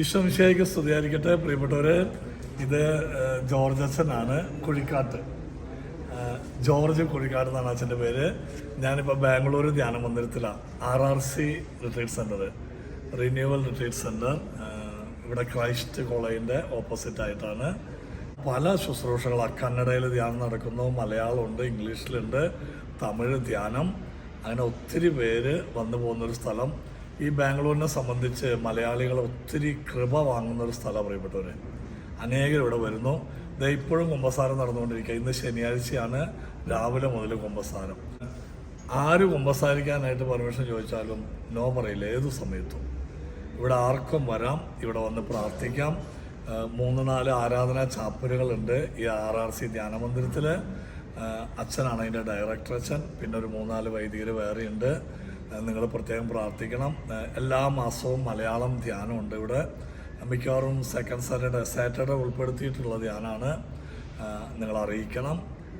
ഈശ്വംശയ്ക്ക് സ്തുതിയായിരിക്കട്ടെ പ്രിയപ്പെട്ടവർ ഇത് ജോർജ് അച്ഛനാണ് കുഴിക്കാട്ട്. ജോർജ് കുഴിക്കാട് എന്നാണ് അച്ഛന്റെ പേര്. ഞാനിപ്പോൾ ബാംഗ്ലൂർ ധ്യാന മന്ദിരത്തിലാണ് R R C retreat centre renewal retreat centre ഇവിടെ ക്രൈസ്റ്റ് കോളേജിന്റെ ഓപ്പോസിറ്റ് ആയിട്ടാണ്. പല ശുശ്രൂഷകളാണ് കന്നഡയിൽ ധ്യാനം നടക്കുന്നു മലയാളമുണ്ട് ഇംഗ്ലീഷിലുണ്ട് തമിഴ് ധ്യാനം. അങ്ങനെ ഒത്തിരി പേര് വന്നു പോകുന്നൊരു സ്ഥലം. ഈ ബാംഗ്ലൂരിനെ സംബന്ധിച്ച് മലയാളികൾ ഒത്തിരി കൃപ വാങ്ങുന്ന ഒരു സ്ഥലം പ്രിയപ്പെട്ടവര് അനേകർ ഇവിടെ വരുന്നു. ദേ ഇപ്പോഴും കുമ്പസാരം നടന്നുകൊണ്ടിരിക്കുക. ഇന്ന് ശനിയാഴ്ചയാണ് രാവിലെ മുതൽ കുമ്പസാരം ആര് കുമ്പസാരിക്കാനായിട്ട് പെർമിഷൻ ചോദിച്ചാലും നോ പറയില്ല. ഏത് സമയത്തും. ഇവിടെ ആർക്കും വരാം. ഇവിടെ വന്ന് പ്രാർത്ഥിക്കാം. മൂന്ന് നാല് ആരാധനാ ചാപ്പലുകളുണ്ട് ഈ ആർ ആർ സി ധ്യാനമന്ദിരത്തിൽ അച്ഛനാണ് അതിന്റെ ഡയറക്ടർ അച്ഛൻ. പിന്നെ ഒരു മൂന്നാൽ വൈദികർ വേറെയുണ്ട്. നിങ്ങൾ പ്രത്യേകം പ്രാർത്ഥിക്കണം. എല്ലാ മാസവും മലയാളം ധ്യാനമുണ്ട് ഇവിടെ. മിക്കവാറും സെക്കൻഡ് സാറ്റർഡേ സാറ്റർഡേ ഉൾപ്പെടുത്തിയിട്ടുള്ള ധ്യാനമാണ് നിങ്ങൾ അറിയിക്കണം.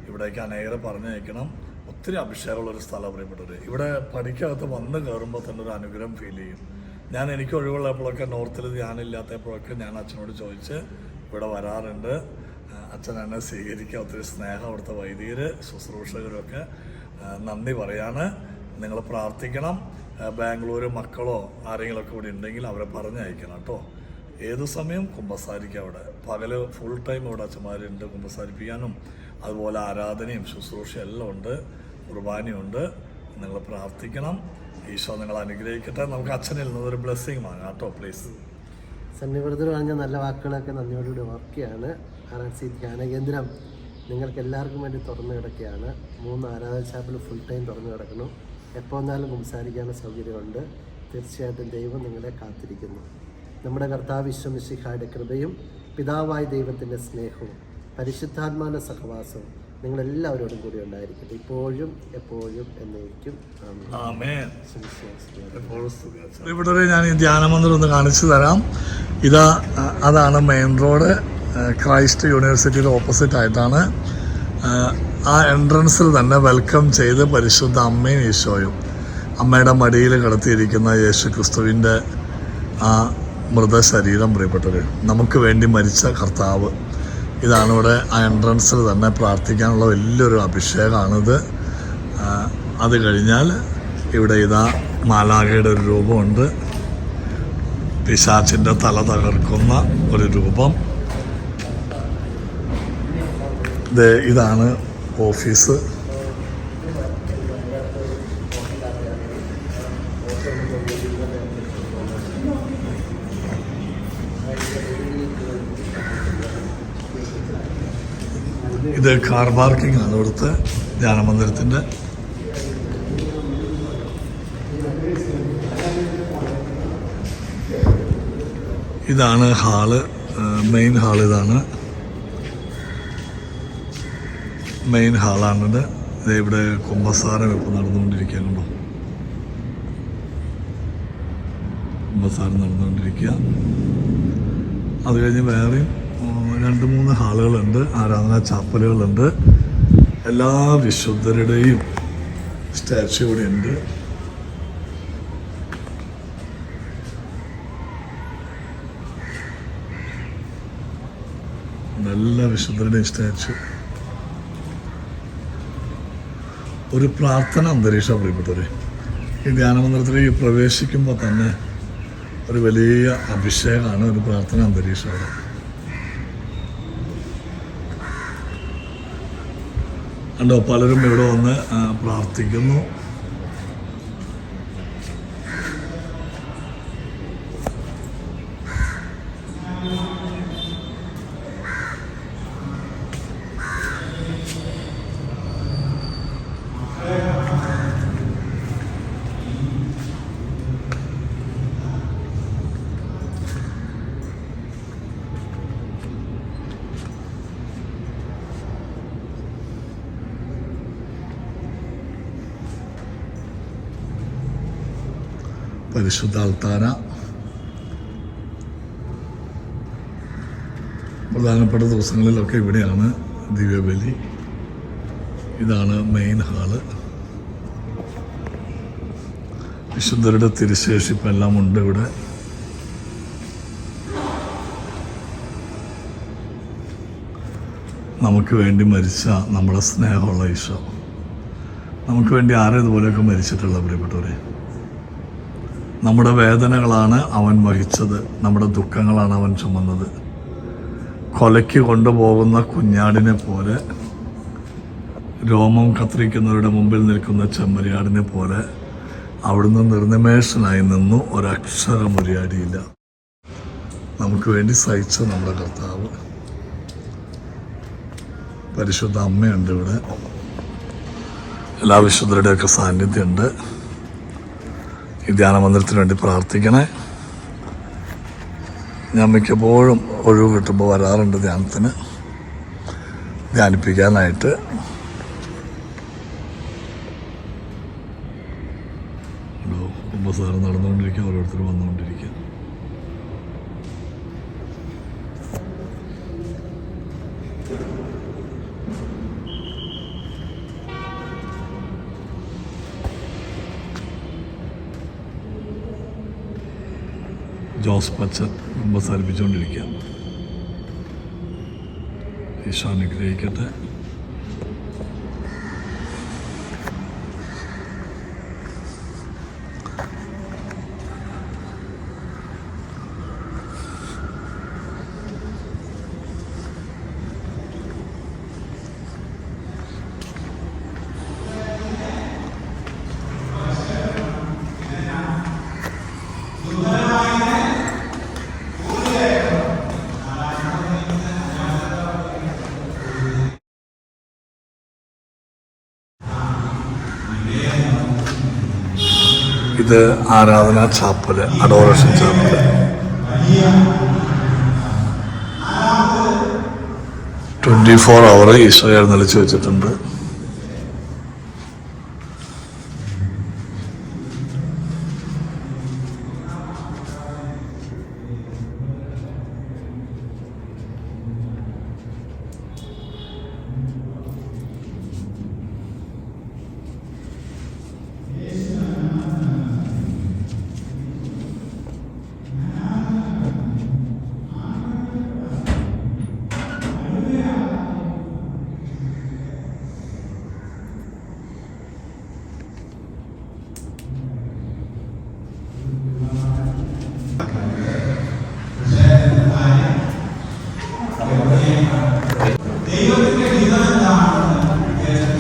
ഇവിടേക്ക് അനേകരെ പറഞ്ഞയക്കണം. ഒത്തിരി അഭിഷേകമുള്ളൊരു സ്ഥലം പ്രിയപ്പെട്ടവർ ഇവിടെ പടിക്കകത്ത് വന്ന് കയറുമ്പോൾ തന്നെ ഒരു അനുഗ്രഹം ഫീൽ ചെയ്യും. ഞാൻ എനിക്ക് ഒഴിവുള്ളപ്പോഴൊക്കെ നോർത്തിൽ ധ്യാനമില്ലാത്തപ്പോഴൊക്കെ ഞാൻ അച്ഛനോട് ചോദിച്ച് ഇവിടെ വരാറുണ്ട്. അച്ഛൻ എന്നെ സ്വീകരിക്കുക ഒത്തിരി സ്നേഹം അവിടുത്തെ വൈദികർ ശുശ്രൂഷകരൊക്കെ നന്ദി പറയാണ്. നിങ്ങൾ പ്രാർത്ഥിക്കണം ബാംഗ്ലൂർ മക്കളോ ആരെങ്കിലുമൊക്കെ ഇവിടെ ഉണ്ടെങ്കിൽ അവരെ പറഞ്ഞയക്കണം കേട്ടോ. ഏത് സമയം കുമ്പസാരിക്കുക അവിടെ. പകൽ ഫുൾ ടൈം ഇവിടെ അച്ഛന്മാരുണ്ട് കുമ്പസാരിപ്പിക്കാനും അതുപോലെ ആരാധനയും ശുശ്രൂഷയും എല്ലാം ഉണ്ട് കുർബാനയുണ്ട്. നിങ്ങൾ പ്രാർത്ഥിക്കണം. ഈശോ നിങ്ങൾ അനുഗ്രഹിക്കട്ടെ. നമുക്ക് അച്ഛനിൽ നിന്ന് ഒരു ബ്ലെസ്സിങ് വാങ്ങാം കേട്ടോ പ്ലീസ് സന്നിവൃതർ പറഞ്ഞ നല്ല വാക്കുകളൊക്കെ നന്ദിയോടുകൂടി ഓർക്കുകയാണ്. ആർ ധ്യാന കേന്ദ്രം നിങ്ങൾക്ക് എല്ലാവർക്കും വേണ്ടി തുറന്നു കിടക്കുകയാണ്. മൂന്ന് ആരാധന ചാപ്പിൽ ഫുൾ ടൈം തുറന്നു കിടക്കണം എപ്പോൾ വന്നാലും സംസാരിക്കാനുള്ള സൗകര്യമുണ്ട്. തീർച്ചയായിട്ടും ദൈവം നിങ്ങളെ കാത്തിരിക്കുന്നു. നമ്മുടെ കർത്താവ് വിശ്വമിശിഹായുടെ കൃപയും പിതാവായ ദൈവത്തിന്റെ സ്നേഹവും പരിശുദ്ധാത്മാന സഹവാസവും നിങ്ങളെല്ലാവരോടും കൂടി ഉണ്ടായിരിക്കട്ടെ. ഇപ്പോഴും എപ്പോഴും എന്നേക്കും. ഇവിടെ ഞാൻ ഈ ധ്യാനമന്ദിരം ഒന്ന് കാണിച്ചു തരാം. ഇതാ അതാണ് മെയിൻ റോഡ്. ക്രൈസ്റ്റ് യൂണിവേഴ്സിറ്റിയുടെ ഓപ്പോസിറ്റ് ആയിട്ടാണ് ആ എൻട്രൻസിൽ തന്നെ വെൽക്കം ചെയ്ത് പരിശുദ്ധ അമ്മയും ഈശോയും അമ്മയുടെ മടിയിൽ കിടത്തിയിരിക്കുന്ന യേശു ക്രിസ്തുവിന്റെ ആ മൃതശരീരം പ്രിയപ്പെട്ടവർ നമുക്ക് വേണ്ടി മരിച്ച കർത്താവ്. ഇതാണ് ഇവിടെ ആ എൻട്രൻസിൽ തന്നെ പ്രാർത്ഥിക്കാനുള്ള വലിയൊരു അഭിഷേകമാണിത്. അത് കഴിഞ്ഞാൽ ഇവിടെ ഇതാ മാലാഖയുടെ ഒരു രൂപമുണ്ട്. പിശാച്ചിന്റെ തല തകർക്കുന്ന ഒരു രൂപം. ഇതാണ് ഓഫീസ്. ഇത് കാർ പാർക്കിംഗ് ആണ് ഇവിടുത്തെ ധ്യാനമന്ദിരത്തിന്റെ. ഇതാണ് ഹാൾ മെയിൻ ഹാൾ ഇതാണ്. മെയിൻ ഹാളാണിത് ഇവിടെ കുമ്പസാരം ഇപ്പം നടന്നുകൊണ്ടിരിക്കുകയാണല്ലോ കുമ്പസാരം നടന്നുകൊണ്ടിരിക്കുക. അത് കഴിഞ്ഞ് വേറെയും രണ്ട് മൂന്ന് ഹാളുകളുണ്ട്. ആരാധനാ ചാപ്പലുകളുണ്ട്. എല്ലാ വിശുദ്ധരുടെയും സ്റ്റാച്ചു ഇവിടെ ഉണ്ട്. നല്ല വിശുദ്ധരുടെയും സ്റ്റാച്ചു ഒരു പ്രാർത്ഥന അന്തരീക്ഷം പ്രിയപ്പെട്ടവരെ. ഈ ധ്യാനമന്ദിരത്തിലേക്ക് പ്രവേശിക്കുമ്പോൾ തന്നെ ഒരു വലിയ അഭിഷേകമാണ് ഒരു പ്രാർത്ഥന അന്തരീക്ഷം. അവിടെ കണ്ടോ പലരും ഇവിടെ വന്ന് പ്രാർത്ഥിക്കുന്നു. പരിശുദ്ധ അൽത്താന പ്രധാനപ്പെട്ട ദിവസങ്ങളിലൊക്കെ ഇവിടെയാണ് ദിവ്യബലി ഇതാണ് മെയിൻ ഹാൾ വിശുദ്ധരുടെ തിരുശേഷിപ്പെല്ലാം ഉണ്ട് ഇവിടെ. നമുക്ക് വേണ്ടി മരിച്ച നമ്മുടെ സ്നേഹമുള്ള ഈശോ. നമുക്ക് വേണ്ടി ആരെ ഇതുപോലെയൊക്കെ മരിച്ചിട്ടുള്ള പ്രിയപ്പെട്ടവരെ. നമ്മുടെ വേദനകളാണ് അവൻ വഹിച്ചത് നമ്മുടെ ദുഃഖങ്ങളാണ് അവൻ ചുമന്നത്. കൊലയ്ക്ക് കൊണ്ടുപോകുന്ന കുഞ്ഞാടിനെ പോലെ രോമം കത്തിരിക്കുന്നവരുടെ മുമ്പിൽ നിൽക്കുന്ന ചെമ്മരിയാടിനെ പോലെ അവിടുന്ന് നിർനിമേഷനായി നിന്നു. ഒരക്ഷരം ഉരിയാടിയില്ല നമുക്ക് വേണ്ടി സഹിച്ച നമ്മുടെ കർത്താവ്. പരിശുദ്ധ അമ്മയുണ്ട് ഇവിടെ. എല്ലാ വിശുദ്ധരുടെയൊക്കെ സാന്നിധ്യമുണ്ട്. ഈ ധ്യാന മന്ദിരത്തിന് വേണ്ടി പ്രാർത്ഥിക്കണേ. ഞാൻ മിക്കപ്പോഴും ഒഴിവ് കിട്ടുമ്പോൾ വരാറുണ്ട് ധ്യാനത്തിന്. ധ്യാനിപ്പിക്കാനായിട്ട്. കുമ്പസാരം നടന്നുകൊണ്ടിരിക്കുക ഓരോരുത്തർ വന്നുകൊണ്ടിരിക്കുക. ജോസ് പച്ചൻ കുമ്പസാരിപ്പിച്ചുകൊണ്ടിരിക്കുക ഈശോ അനുഗ്രഹിക്കട്ടെ. ഇത് ആരാധന chapel adoration chapel. Twenty four hour Isho എഴുന്നള്ളിച്ച് വെച്ചിട്ടുണ്ട്.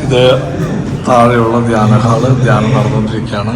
ഇത് താഴെയുള്ള ധ്യാന ഹാൾ ധ്യാനം നടന്നുകൊണ്ടിരിക്കുകയാണ്.